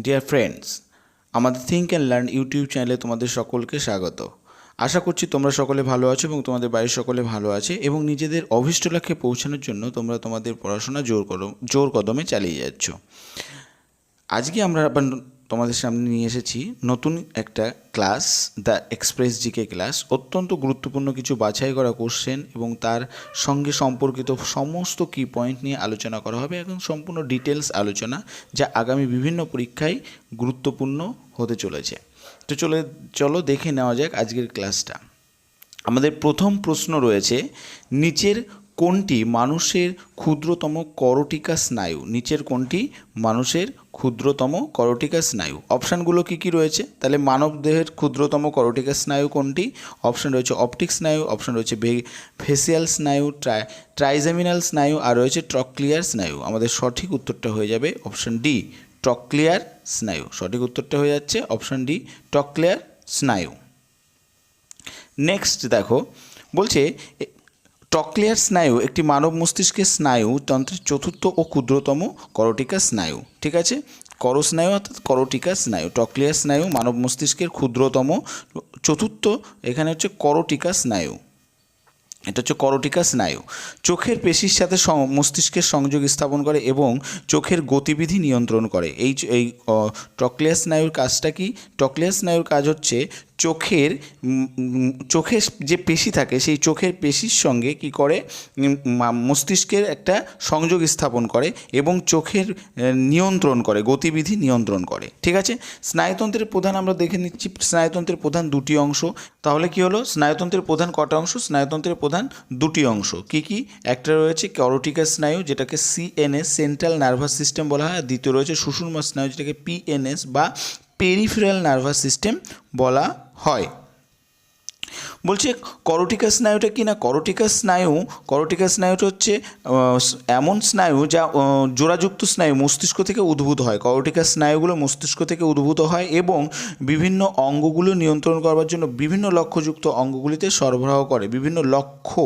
Deer friends আমাদের think and learn YouTube চ্যানেলে তোমাদের সকলকে স্বাগত। আশা করছি তোমরা সকলে ভালো আছো এবং তোমাদের বাড়ির সকলে ভালো আছে এবং নিজেদের অভীষ্ট লক্ষ্যে পৌঁছানোর জন্য তোমরা তোমাদের পড়াশোনা জোর কদম জোর কদমে চালিয়ে যাচ্ছ। আজকে আমরা তোমাদের সামনে নিয়ে এসেছি নতুন একটা class the express GK class অত্যন্ত গুরুত্বপূর্ণ কিছু বাছাই করা কোশ্চেন এবং তার সঙ্গে সম্পর্কিত সমস্ত কি পয়েন্ট নিয়ে আলোচনা করা হবে। এবং সম্পূর্ণ ডিটেলস আলোচনা, যা আগামী বিভিন্ন পরীক্ষায় গুরুত্বপূর্ণ হতে চলেছে। তো চলে, চলো দেখে নেওয়া যাক আজকের ক্লাসটা আমাদের প্রথম প্রশ্ন রয়েছে, নিচের কোনটি মানুষের ক্ষুদ্রতম করটিকা স্নায়ু? নিচের কোনটি মানুষের ক্ষুদ্রতম করটিকা স্নায়ু? অপশানগুলো কি কি রয়েছে? তাহলে মানব দেহের ক্ষুদ্রতম করটিকা স্নায়ু কোনটি? অপশান রয়েছে অপটিক স্নায়ু, অপশান রয়েছে ফেসিয়াল স্নায়ু, ট্রাই ট্রাইজেমিনাল স্নায়ু, আর রয়েছে ট্রক্লিয়ার স্নায়ু। আমাদের সঠিক উত্তরটা হয়ে যাবে অপশান ডি টক্লিয়ার স্নায়ু। সঠিক উত্তরটা হয়ে যাচ্ছে অপশান ডি টক্লিয়ার স্নায়ু। নেক্সট দেখো, বলছে টক্লিয়ার স্নায়ু একটি মানব মস্তিষ্কের স্নায়ু, তন্ত্রের চতুর্থ ও ক্ষুদ্রতম করটিকা স্নায়ু। ঠিক আছে? করস্নায়ু অর্থাৎ করটিকা স্নায়ু। টক্লিয়ার স্নায়ু মানব মস্তিষ্কের ক্ষুদ্রতম, চতুর্থ এখানে হচ্ছে করটিকা স্নায়ু। এটা হচ্ছে করটিকা স্নায়ু। চোখের পেশির সাথে মস্তিষ্কের সংযোগ স্থাপন করে এবং চোখের গতিবিধি নিয়ন্ত্রণ করে। এই এই টকলিয়াস স্নায়ুর কাজটা কি? টকলিয়াস স্নায়ুর কাজ হচ্ছে চোখের চোখের যে পেশি থাকে, সেই চোখের পেশির সঙ্গে কি করে? মস্তিষ্কের একটা সংযোগ স্থাপন করে এবং চোখের নিয়ন্ত্রণ করে, গতিবিধি নিয়ন্ত্রণ করে। ঠিক আছে? স্নায়ুতন্ত্রের প্রধান আমরা দেখে নিচ্ছি, স্নায়ুতন্ত্রের প্রধান দুটি অংশ। তাহলে কি হলো? স্নায়ুতন্ত্রের প্রধান কটা অংশ? স্নায়ুতন্ত্রের প্রধান দুটি অংশ। কি কি? একটা রয়েছে করটিকা স্নায়ু, যেটাকে সিএনএস সেন্ট্রাল নার্ভাস সিস্টেম বলা হয়। দ্বিতীয় রয়েছে সুষুম্না স্নায়ু, যেটাকে পিএনএস বা পেরিফেরাল নার্ভাস সিস্টেম বলা হয়। বলছে করটিকা স্নায়ুটা কি না? করটিকা স্নায়ু করটিকা স্নায়ুটা হচ্ছে এমন স্নায়ু যা জোড়াযুক্ত স্নায়ু মস্তিষ্ক থেকে উদ্ভূত হয়। করটিকা স্নায়ুগুলো মস্তিষ্ক থেকে উদ্ভূত হয় এবং বিভিন্ন অঙ্গগুলো নিয়ন্ত্রণ করবার জন্য বিভিন্ন লক্ষ্যযুক্ত অঙ্গগুলিতে সরবরাহ করে, বিভিন্ন লক্ষ্য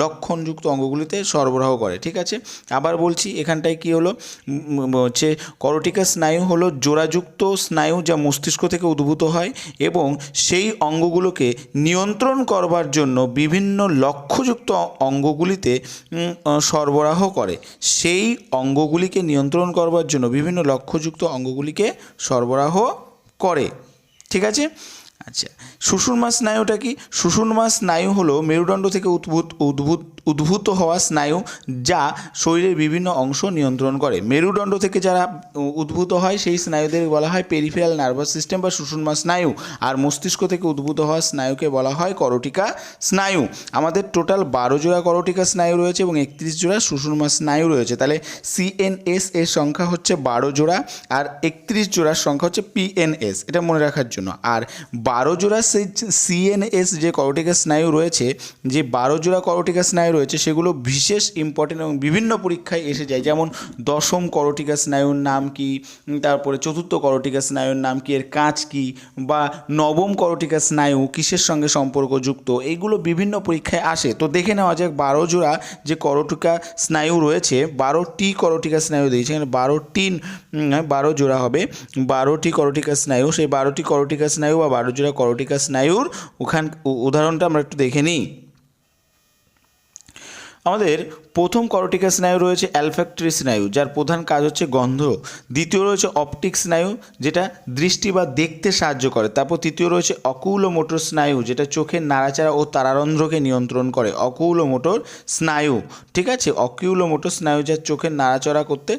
লক্ষণযুক্ত অঙ্গগুলিতে সরবরাহ করে, ঠিক আছে? আবার বলছি এখানটায় কি হলো? হচ্ছে করটিকা স্নায়ু হলো জোড়াযুক্ত স্নায়ু যা মস্তিষ্ক থেকে উদ্ভূত হয় এবং সেই অঙ্গগুলোকে নিয়ন্ত্রণ করবার জন্য বিভিন্ন লক্ষ্যযুক্ত অঙ্গগুলিতে সরবরাহ করে। সেই অঙ্গগুলিকে নিয়ন্ত্রণ করবার জন্য বিভিন্ন লক্ষ্যযুক্ত অঙ্গগুলিকে সরবরাহ করে। ঠিক আছে? আচ্ছা। সুষুম্না স্নায়ুটা কি? সুষুম্না স্নায়ু হলো মেরুদণ্ড থেকে উদ্ভূত উদ্ভূত উদ্ভূত হওয়া স্নায়ু যা শরীরের বিভিন্ন অংশ নিয়ন্ত্রণ করে। মেরুদণ্ড থেকে যারা উদ্ভূত হয়, সেই স্নায়ুদের বলা হয় পেরিফেরাল নার্ভাস সিস্টেম বা সুষুম্না স্নায়ু। আর মস্তিষ্ক থেকে উদ্ভূত হওয়া স্নায়ুকে বলা হয় করটিকা স্নায়ু। আমাদের টোটাল বারো জোড়া করটিকা স্নায়ু রয়েছে এবং একত্রিশ জোড়া সুষুম্না স্নায়ু রয়েছে। তাহলে সিএনএস এর সংখ্যা হচ্ছে বারো জোড়া আর একত্রিশ জোড়ার সংখ্যা হচ্ছে পিএনএস এটা মনে রাখার জন্য। আর বারো জোড়া সেই সিএনএস যে করটিকা স্নায়ু রয়েছে, যে বারো জোড়া করটিকা স্নায়ু রয়েছে সেগুলো বিশেষ ইম্পর্টেন্ট এবং বিভিন্ন পরীক্ষায় এসে যায়। যেমন দশম করটিকা স্নায়ুর নাম কি তারপরে চতুর্থ করটিকা স্নায়ুর নাম কি এর কাজ কি বা নবম করটিকা স্নায়ু কিসের সঙ্গে সম্পর্কযুক্ত এইগুলো বিভিন্ন পরীক্ষায় আসে। তো দেখে নেওয়া যাক বারো জোড়া যে করটিকা স্নায়ু রয়েছে বারোটি করটিকা স্নায়ু দিয়েছে এখানে বারোটি উম, বারো জোড়া হবে। বারোটি করটিকা স্নায়ু সেই বারোটি করটিকা স্নায়ু বা বারো জোড়া করটিকা স্নায়ুর ওখান উদাহরণটা আমরা একটু দেখে নিই। আমাদের প্রথম করটিকা স্নায়ু রয়েছে অ্যালফ্যাক্টরি স্নায়ু, যার প্রধান কাজ হচ্ছে গন্ধ। দ্বিতীয় রয়েছে অপটিক স্নায়ু, যেটা দৃষ্টি বা দেখতে সাহায্য করে। তারপর তৃতীয় রয়েছে অকুলো মোটর স্নায়ু, যেটা চোখের নাড়াচাড়া ও তারারন্ধ্রকে নিয়ন্ত্রণ করে। অকুলো মোটর স্নায়ু, ঠিক আছে? অকিউলো মোটর স্নায়ু, যা চোখের নাড়াচড়া করতে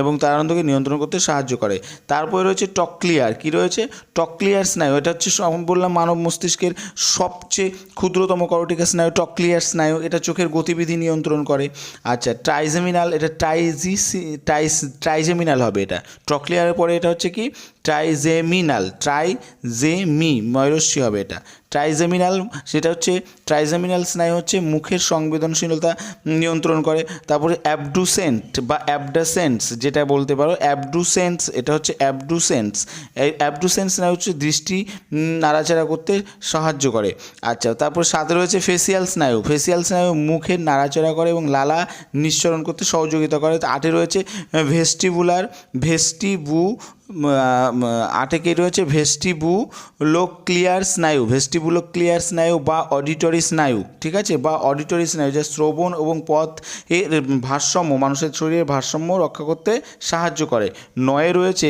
এবং তারারন্ধ্রকে নিয়ন্ত্রণ করতে সাহায্য করে। তারপরে রয়েছে টকক্লিয়ার কি রয়েছে? টকক্লিয়ার স্নায়ু, এটা হচ্ছে বললাম মানব মস্তিষ্কের সবচেয়ে ক্ষুদ্রতম করটিকা স্নায়ু টকক্লিয়ার স্নায়ু, এটা চোখের গতিবিধি নিয়ন্ত্রণ করে। আচ্ছা ট্রাইজেমিনাল এটা ট্রাইজিসি ট্রাইস ট্রাইজেমিনাল হবে এটা। ট্রক্লিয়ারের পরে এটা হচ্ছে কি? ট্রাইজেমিনাল ট্রাইজেমি ময়রস্যি হবে এটা। ট্রাইজেমিনাল সেটা হচ্ছে ট্রাইজেমিনাল স্নায়ু হচ্ছে মুখের সংবেদনশীলতা নিয়ন্ত্রণ করে। তারপরে অ্যাবডুসেন্ট বা অ্যাবডাসেন্স যেটা বলতে পারো অ্যাবডুসেন্স এটা হচ্ছে অ্যাবডুসেন্স এই অ্যাবডুসেন্স স্নায়ু হচ্ছে দৃষ্টি নাড়াচাড়া করতে সাহায্য করে। আচ্ছা তারপর সাথে রয়েছে ফেসিয়াল স্নায়ু। ফেসিয়াল স্নায়ু মুখের নাড়াচাড়া করে এবং লালা নিঃসরণ করতে সহযোগিতা করে। আটে রয়েছে ভেস্টিবুলার ভেস্টিবু আটে কি রয়েছে? ভেস্টিবু লোক ক্লিয়ার স্নায়ু। ভেস্টিবুলো ক্লিয়ার স্নায়ু বা অডিটরি স্নায়ু, ঠিক আছে? বা অডিটরি স্নায়ু, যা শ্রবণ এবং পথ এর ভারসাম্য, মানুষের শরীরের ভারসাম্য রক্ষা করতে সাহায্য করে। নয়ে রয়েছে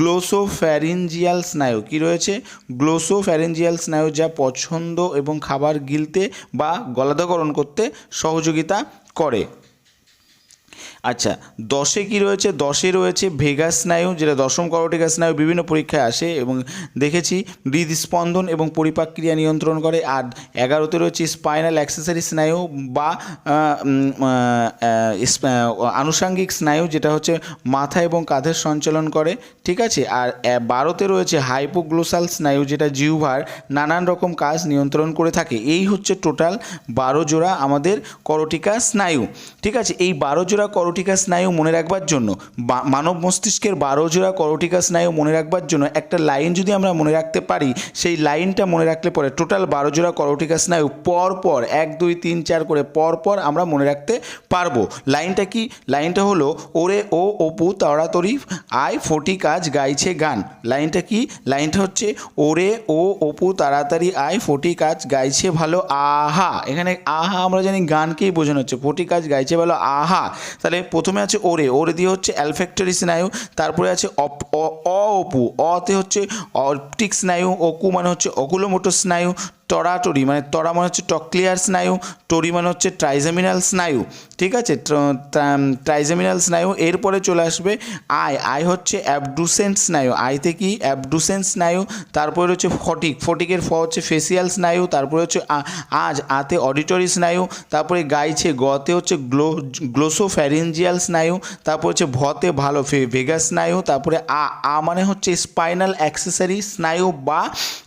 গ্লোসোফ্যারিঞ্জিয়াল স্নায়ু। কি রয়েছে? গ্লোসোফ্যারিঞ্জিয়াল স্নায়ু যা পছন্দ এবং খাবার গিলতে বা গলাধকরণ করতে সহযোগিতা করে। আচ্ছা দশে কি রয়েছে? দশে রয়েছে ভেগাস স্নায়ু, যেটা দশম করটিকা স্নায়ু বিভিন্ন পরীক্ষায় আসে এবং দেখেছি হৃদস্পন্দন এবং পরিপাক ক্রিয়া নিয়ন্ত্রণ করে। আর এগারোতে রয়েছে স্পাইনাল অ্যাক্সেসারি স্নায়ু বা আনুষাঙ্গিক স্নায়ু, যেটা হচ্ছে মাথা এবং কাঁধের সঞ্চালন করে। ঠিক আছে? আর বারোতে রয়েছে হাইপোগ্লোসাল স্নায়ু, যেটা জিউভার নানান রকম কাজ নিয়ন্ত্রণ করে থাকে। এই হচ্ছে টোটাল বারো জোড়া আমাদের করটিকা স্নায়ু। ঠিক আছে? এই বারো জোড়া করটিকা স্নায়ু মনে রাখবার জন্য মানব মস্তিষ্কের বারো জোড়া করোটিকা স্নায়ু মনে রাখবার জন্য একটা লাইন যদি আমরা মনে রাখতে পারি, সেই লাইনটা মনে রাখলে পরে টোটাল বারো জোড়া করোটিকা স্নায়ু পর পর, এক, দুই, তিন, চার করে পর পর আমরা মনে রাখতে পারব। লাইনটা কি? লাইনটা হলো, ওরে ও অপু তাড়াতাড়ি আয় ফটি কাজ গাইছে গান। লাইনটা কি? লাইনটা হচ্ছে, ওরে ও অপু তাড়াতাড়ি আয় ফটি কাজ গাইছে ভালো আহা। এখানে আহা আমরা জানি গানকেই বোঝানো হচ্ছে, ফটি কাজ গাইছে ভালো আহা। তাহলে প্রথমে আছে ওরে ওরে দিয়ে হচ্ছে অ্যালফেক্টরি স্নায়ু, তারপরে আছে অপ, অ- অপু অতে হচ্ছে অপটিক স্নায়ু অকু মানে হচ্ছে অকুলোমোটো স্নায়ু টরাটরি মানে টরা মানে হচ্ছে টকলিয়ার স্নায়ু, টরি মানে হচ্ছে ট্রাইজামিনাল স্নায়ু, ঠিক আছে? ট্রাইজামিনাল স্নায়ু, এরপরে চলে আসবে আই আই হচ্ছে অ্যাবডুসেন্ট স্নায়ু আইতে কি? অ্যাবডুসেন্ট স্নায়ু, তারপরে হচ্ছে ফটিক, ফটিকের ফ হচ্ছে ফেসিয়াল স্নায়ু, তারপরে হচ্ছে আজ, আতে অডিটরি স্নায়ু, তারপরে গাইছে গতে হচ্ছে গ্লো গ্লোসোফ্যারিঞ্জিয়াল স্নায়ু, তারপর হচ্ছে ভতে ভালো ভেগাস স্নায়ু, তারপরে আ আ মানে হচ্ছে স্পাইনাল অ্যাক্সেসরি স্নায়ু বা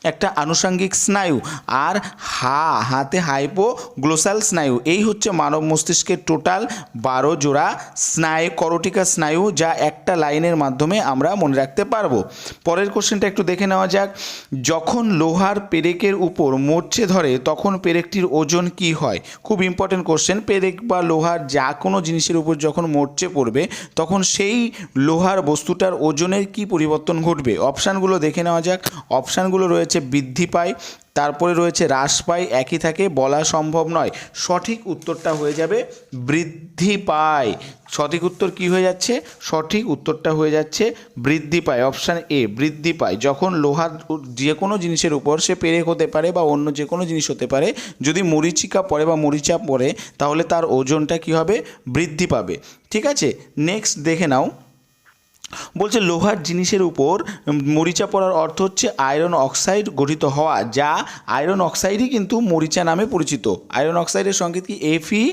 একটা আনুষঙ্গিক স্নায়ু আর হা, হাতে হাইপো গ্লোসাল স্নায়ু। এই হচ্ছে মানব মস্তিষ্কের টোটাল বারো জোড়া স্নায়ু, করটিকা স্নায়ু, যা একটা লাইনের মাধ্যমে আমরা মনে রাখতে পারব। পরের কোশ্চেনটা একটু দেখে নেওয়া যাক। যখন লোহার পেরেকের উপর মরচে ধরে, তখন পেরেকটির ওজন কি হয়? খুব ইম্পর্টেন্ট কোশ্চেন পেরেক বা লোহার যা কোনো জিনিসের উপর যখন মরচে পড়বে, তখন সেই লোহার বস্তুটার ওজনের কি পরিবর্তন ঘটবে? অপশানগুলো দেখে নেওয়া যাক। অপশানগুলো রয়েছে বৃদ্ধি পায়। তারপরে রয়েছে হ্রাস পায় একই থাকে, বলা সম্ভব নয়। সঠিক উত্তরটা হয়ে যাবে বৃদ্ধি পায় সঠিক উত্তর কি হয়ে যাচ্ছে? সঠিক উত্তরটা হয়ে যাচ্ছে বৃদ্ধি পায় অপশান এ, বৃদ্ধি পায় যখন লোহার যে কোনো জিনিসের উপর সে পেরেক হতে পারে বা অন্য যে কোনো জিনিস হতে পারে, যদি মরিচিকা পড়ে বা মরিচা পড়ে, তাহলে তার ওজনটা কি হবে? বৃদ্ধি পাবে। ঠিক আছে? নেক্সট দেখে নাও। বলছে লোহার জিনিসের উপর মরিচা পড়ার অর্থ হচ্ছে আয়রন অক্সাইড গঠিত হওয়া, যা আয়রন অক্সাইডই কিন্তু মরিচা নামে পরিচিত। আয়রন অক্সাইডের সংকেত কি এফি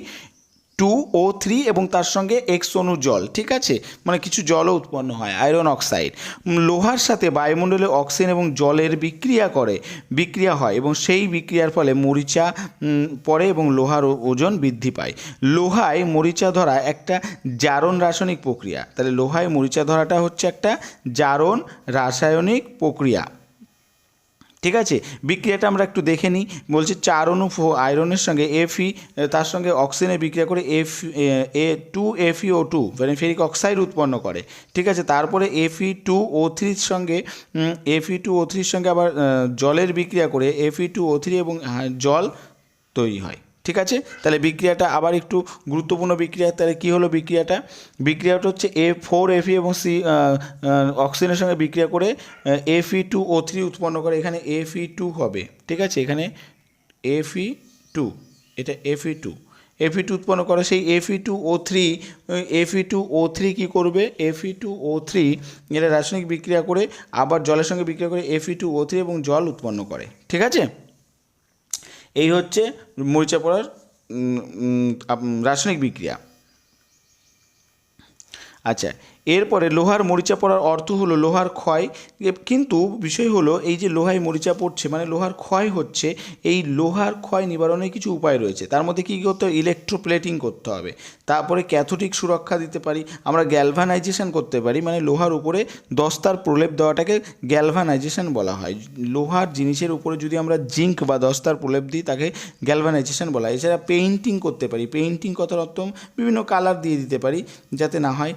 টু ও থ্রি এবং তার সঙ্গে এক্স অণু জল, ঠিক আছে? মানে কিছু জলও উৎপন্ন হয়, আয়রন অক্সাইড। লোহার সাথে বায়ুমণ্ডলে অক্সিজেন এবং জলের বিক্রিয়া করে, বিক্রিয়া হয় এবং সেই বিক্রিয়ার ফলে মরিচা পড়ে এবং লোহার ওজন বৃদ্ধি পায়। লোহায় মরিচা ধরা একটা জারণ রাসায়নিক প্রক্রিয়া। তাহলে লোহায় মরিচা ধরাটা হচ্ছে একটা জারণ রাসায়নিক প্রক্রিয়া। ঠিক আছে? বিক্রিয়াটা আমরা একটু দেখে নিই। বলছে চার অনু আয়রনের সঙ্গে এফি তার সঙ্গে অক্সিজেনের বিক্রিয়া করে F A two FeO two ferric oxide উৎপন্ন করে। ঠিক আছে? তারপরে এফি টু ও থ্রির সঙ্গে এফি টু ও থ্রির সঙ্গে আবার জলের বিক্রিয়া করে এফি টু ও থ্রি এবং জল তৈরি হয়। ঠিক আছে তাহলে বিক্রিয়াটা আবার একটু গুরুত্বপূর্ণ বিক্রিয়া তাহলে কী হলো বিক্রিয়াটা বিক্রিয়াটা হচ্ছে এ ফোর এফি এবং সি অক্সিজেনের সঙ্গে বিক্রিয়া করে এফি টু ও থ্রি উৎপন্ন করে এখানে এফি টু হবে ঠিক আছে এখানে এফি টু এটা এফি টু এফি টু উৎপন্ন করে সেই Fe two O three Fe two O three কী করবে এফি টু ও থ্রি এটা রাসায়নিক বিক্রিয়া করে আবার জলের সঙ্গে বিক্রিয়া করে এফি টু ও থ্রি এবং জল উৎপন্ন করে ঠিক আছে এই হচ্ছে মরিচা পড়ার রাসায়নিক বিক্রিয়া। আচ্ছা এরপরে লোহার মরিচা পড়ার অর্থ হলো লোহার ক্ষয়। কিন্তু বিষয় হলো এই যে লোহায় মরিচা পড়ছে মানে লোহার ক্ষয় হচ্ছে, এই লোহার ক্ষয় নিবারণের কিছু উপায় রয়েছে। তার মধ্যে কী করতে হবে? ইলেকট্রোপ্লেটিং করতে হবে। তারপরে ক্যাথোটিক সুরক্ষা দিতে পারি, আমরা গ্যালভানাইজেশন করতে পারি মানে লোহার উপরে দস্তার প্রলেপ দেওয়াটাকে গ্যালভানাইজেশন বলা হয়। লোহার জিনিসের উপরে যদি আমরা জিঙ্ক বা দস্তার প্রলেপ দিই, তাকে গ্যালভানাইজেশন বলা হয়। এছাড়া পেইন্টিং করতে পারি। পেইন্টিং কথার অর্থ বিভিন্ন কালার দিয়ে দিতে পারি, যাতে না হয়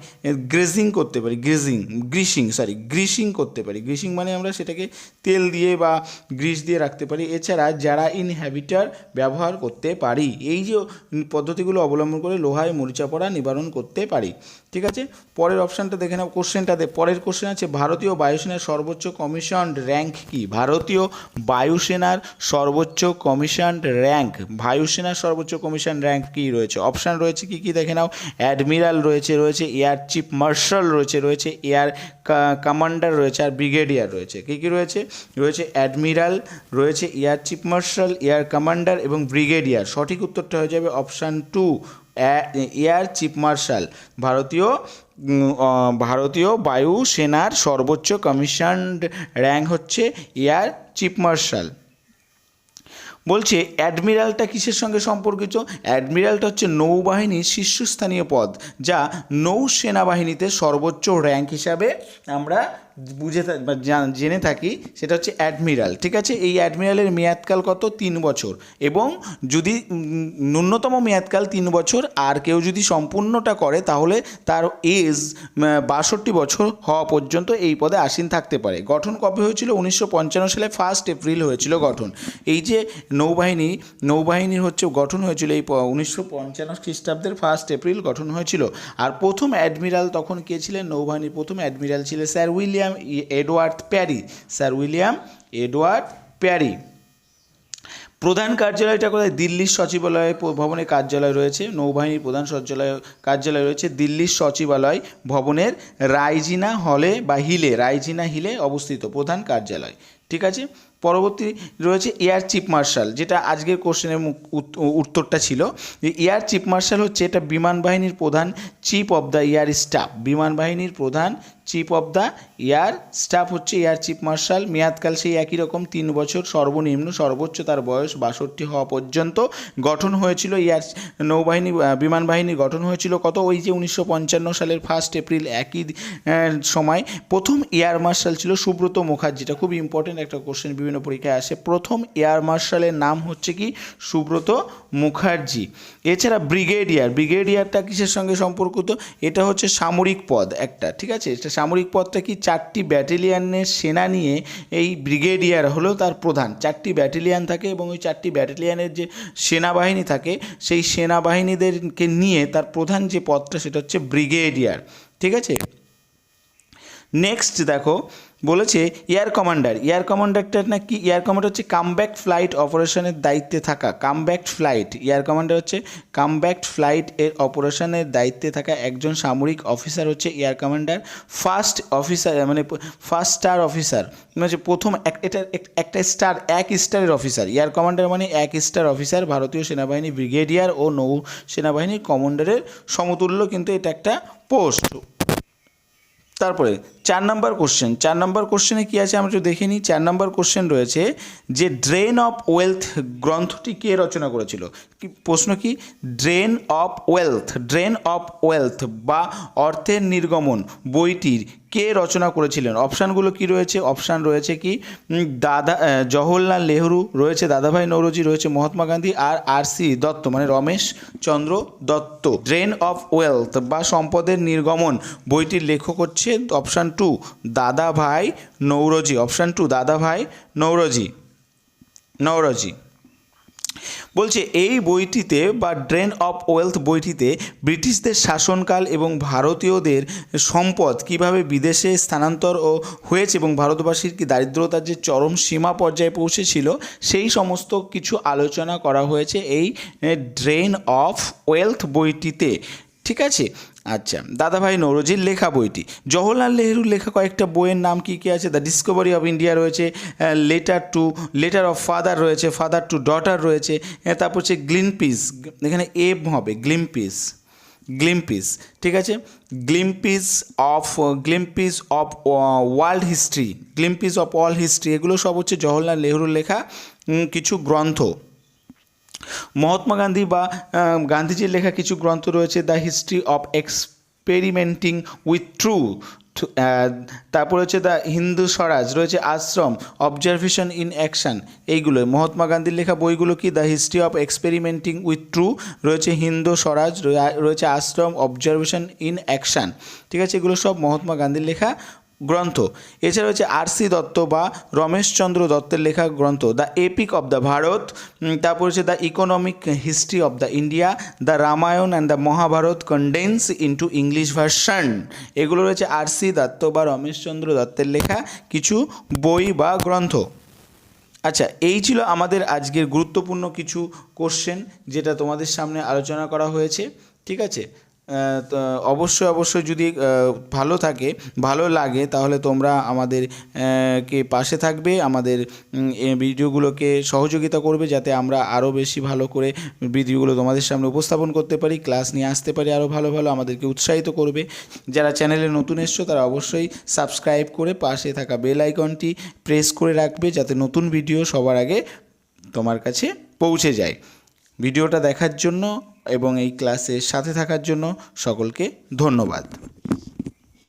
গ্রেজিং করতে পারি, গ্রিসিং গ্রিসিং সরি গ্রিসিং করতে পারি। গ্রিসিং মানে আমরা সেটাকে তেল দিয়ে বা গ্রিস দিয়ে রাখতে পারি। এছাড়া যারা ইনহ্যাবিটার ব্যবহার করতে পারি, এই যে পদ্ধতিগুলো অবলম্বন করে লোহায় মরিচা পড়া নিবারণ করতে পারি। ঠিক আছে? পরের অপশানটা দেখে নাও কোশ্চেনটাতে পরের কোশ্চেন আছে, ভারতীয় বায়ুসেনার সর্বোচ্চ কমিশন র্যাঙ্ক কি? ভারতীয় বায়ুসেনার সর্বোচ্চ কমিশন র্যাঙ্ক বায়ুসেনার সর্বোচ্চ কমিশন র্যাঙ্ক কি রয়েছে? অপশান রয়েছে কি কি দেখে নাও? অ্যাডমিরাল রয়েছে রয়েছে এয়ার চিফ মার্শাল রয়েছে রয়েছে এয়ার কমান্ডার রয়েছে, আর ব্রিগেডিয়ার রয়েছে। কী কী রয়েছে? রয়েছে অ্যাডমিরাল রয়েছে air chief marshal air commander এবং ব্রিগেডিয়ার সঠিক উত্তরটা হয়ে যাবে option two air chief marshal. ভারতীয় ভারতীয় বায়ু সেনার সর্বোচ্চ কমিশন র্যাঙ্ক হচ্ছে এয়ার চিফ মার্শাল। বলছে, অ্যাডমিরালটা কিসের সঙ্গে সম্পর্কিত? অ্যাডমিরালটা হচ্ছে নৌবাহিনীর শীর্ষস্থানীয় পদ, যা নৌ সেনাবাহিনীতে সর্বোচ্চ র্যাঙ্ক হিসাবে আমরা বুঝে জেনে থাকি, সেটা হচ্ছে অ্যাডমিরাল, ঠিক আছে? এই অ্যাডমিরালের মেয়াদকাল কত? তিন বছর। এবং যদি ন্যূনতম মেয়াদকাল তিন বছর, আর কেউ যদি সম্পূর্ণটা করে, তাহলে তার এজ বাষট্টি বছর হওয়া পর্যন্ত এই পদে আসীন থাকতে পারে। গঠন কবে হয়েছিল? উনিশশো পঞ্চান্ন সালে ফার্স্ট এপ্রিল হয়েছিল গঠন। এই যে নৌবাহিনী নৌবাহিনীর হচ্ছে, গঠন হয়েছিল এই উনিশশো পঞ্চান্ন খ্রিস্টাব্দের ফার্স্ট এপ্রিল গঠন হয়েছিল। আর প্রথম অ্যাডমিরাল তখন কে ছিলেন? নৌবাহিনীর প্রথম অ্যাডমিরাল ছিলেন sir William Edward Parry sir William Edward Parry প্রধান কার্যালয়টা কোথায়? দিল্লির সচিবালয় ভবনে কার্যালয় রয়েছে। নৌবাহিনীর প্রধান সচিবালয়, কার্যালয় রয়েছে দিল্লির সচিবালয় ভবনের রাইজিনা হলে বা হিলে, রাইজিনা হিলে অবস্থিত প্রধান কার্যালয়। ঠিক আছে? পরবর্তী রয়েছে এয়ার চিফ মার্শাল, যেটা আজকের কোশ্চেনের উত্তরটা ছিল। যে এয়ার চিফ মার্শাল হচ্ছে এটা বিমান বাহিনীর প্রধান chief of the air staff. বিমান বাহিনীর প্রধান chief of the air staff হচ্ছে এয়ার চিফ মার্শাল মেয়াদকাল সেই একই রকম, তিন বছর সর্বনিম্ন, সর্বোচ্চ তার বয়স বাষট্টি হওয়া পর্যন্ত গঠন হয়েছিল। এয়ার নৌবাহিনী বিমান বাহিনী গঠন হয়েছিল কত? ওই যে উনিশশো পঞ্চান্ন সালের ফার্স্ট এপ্রিল একই সময়। প্রথম এয়ার মার্শাল ছিল সুব্রত মুখার্জি। এটা খুব ইম্পর্টেন্ট একটা কোশ্চেন বিভিন্ন পরীক্ষায় আসে। প্রথম এয়ার মার্শালের নাম হচ্ছে কি? সুব্রত মুখার্জি। এছাড়া ব্রিগেডিয়ার ব্রিগেডিয়ারটা কিসের সঙ্গে সম্পর্কিত? এটা হচ্ছে সামরিক পদ একটা, ঠিক আছে? এটা সামরিক পদটা কি চারটি ব্যাটেলিয়ানের সেনা নিয়ে এই ব্রিগেডিয়ার হলো তার প্রধান। চারটি ব্যাটেলিয়ান থাকে এবং ওই চারটি ব্যাটেলিয়ানের যে সেনাবাহিনী থাকে, সেই সেনাবাহিনীদেরকে নিয়ে তার প্রধান যে পদটা সেটা হচ্ছে ব্রিগেডিয়ার। ঠিক আছে? নেক্সট দেখো বলেছে এয়ার কমান্ডার। এয়ার কমান্ডারটা না কি এয়ার কমান্ডার হচ্ছে কামব্যাক ফ্লাইট অপারেশনের দায়িত্বে থাকা। কামব্যাক ফ্লাইট, এয়ার কমান্ডার হচ্ছে কামব্যাক ফ্লাইট এর অপারেশনের দায়িত্বে থাকা একজন সামরিক অফিসার হচ্ছে এয়ার কমান্ডার, ফার্স্ট অফিসার মানে ফার্স্ট স্টার অফিসার। মানে প্রথম এটা একটা স্টার, এক স্টারের অফিসার। এয়ার কমান্ডার মানে এক স্টার অফিসার, ভারতীয় সেনাবাহিনী ব্রিগেডিয়ার ও নৌ সেনাবাহিনীর কমান্ডারের সমতুল্য, কিন্তু এটা একটা পোস্ট। তারপরে চার নম্বর কোশ্চেন চার নম্বর কোশ্চেনে কী আছে আমরা একটু দেখে নিই। চার নম্বর কোশ্চেন রয়েছে যে ড্রেন অফ ওয়েলথ গ্রন্থটি কে রচনা করেছিল? প্রশ্ন কি? Drain of wealth drain of wealth বা অর্থের নির্গমন, বইটির কে রচনা করেছিলেন? অপশানগুলো কি রয়েছে? অপশান রয়েছে কি? দাদা জওহরলাল নেহরু রয়েছে, দাদাভাই নৌরজি রয়েছে, মহাত্মা গান্ধী আর আর সি দত্ত মানে Romesh Chandra Dutt. Drain of wealth বা সম্পদের নির্গমন, বইটির লেখক হচ্ছে অপশান টু, দাদাভাই নৌরজি। অপশান টু, দাদাভাই নৌরজি। নৌরজি। বলছে, এই বইটিতে বা ড্রেন অফ ওয়েলথ বইটিতে ব্রিটিশদের শাসনকাল এবং ভারতীয়দের সম্পদ কীভাবে বিদেশে স্থানান্তর ও হয়েছে এবং ভারতবাসীর কি দারিদ্রতার যে চরম সীমা পর্যায়ে পৌঁছেছিল, সেই সমস্ত কিছু আলোচনা করা হয়েছে এই ড্রেন অফ ওয়েলথ বইটিতে। ঠিক আছে? আচ্ছা দাদাভাই নৌরজির লেখা বইটি। জওহরলাল নেহরুর লেখা কয়েকটা বইয়ের নাম কী কী আছে? দ্য ডিসকভারি অফ ইন্ডিয়া রয়েছে letter to letter of father রয়েছে ফাদার টু ডটার রয়েছে তারপর হচ্ছে গ্লিনপিস এখানে এম হবে গ্লিম গ্লিমপিস গ্লিম্পিস ঠিক আছে? Glimpses of glimpses of world history glimpses of world history এগুলো সব হচ্ছে জওহরলাল নেহরুর লেখা কিছু গ্রন্থ। মহাত্মা গান্ধী বা গান্ধীজির লেখা কিছু গ্রন্থ রয়েছে the history of experimenting with true তারপর হচ্ছে দ্য হিন্দু স্বরাজ রয়েছে আশ্রম অবজারভেশন ইন অ্যাকশন এইগুলো মহাত্মা গান্ধীর লেখা বইগুলো কি? The history of experimenting with true রয়েছে হিন্দু স্বরাজ রয়েছে আশ্রম অবজারভেশন ইন অ্যাকশন ঠিক আছে, এগুলো সব মহাত্মা গান্ধীর লেখা গ্রন্থ। এছাড়া রয়েছে আরসি দত্ত বা রমেশচন্দ্র দত্তের লেখা গ্রন্থ। The epic of the Bharat তারপর হচ্ছে the economic history of the India the Ramayana and the Mahabharata condense into English version এগুলো রয়েছে আরসি দত্ত বা রমেশচন্দ্র দত্তের লেখা কিছু বই বা গ্রন্থ। আচ্ছা এই ছিল আমাদের আজকের গুরুত্বপূর্ণ কিছু কোশ্চেন যেটা তোমাদের সামনে আলোচনা করা হয়েছে। ঠিক আছে? অবশ্যই অবশ্যই যদি ভালো থাকে, ভালো লাগে, তাহলে তোমরা আমাদের কে পাশে থাকবে, আমাদের ভিডিওগুলোকে সহযোগিতা করবে, যাতে আমরা আরও বেশি ভালো করে ভিডিওগুলো তোমাদের সামনে উপস্থাপন করতে পারি, ক্লাস নিয়ে আসতে পারি আরও ভালো ভালো, আমাদেরকে উৎসাহিত করবে। যারা চ্যানেলে নতুন এসছো, তারা অবশ্যই সাবস্ক্রাইব করে পাশে থাকা বেল আইকনটি প্রেস করে রাখবে, যাতে নতুন ভিডিও সবার আগে তোমার কাছে পৌঁছে যায়। ভিডিওটা দেখার জন্য এবং এই ক্লাসের সাথে থাকার জন্য সকলকে ধন্যবাদ।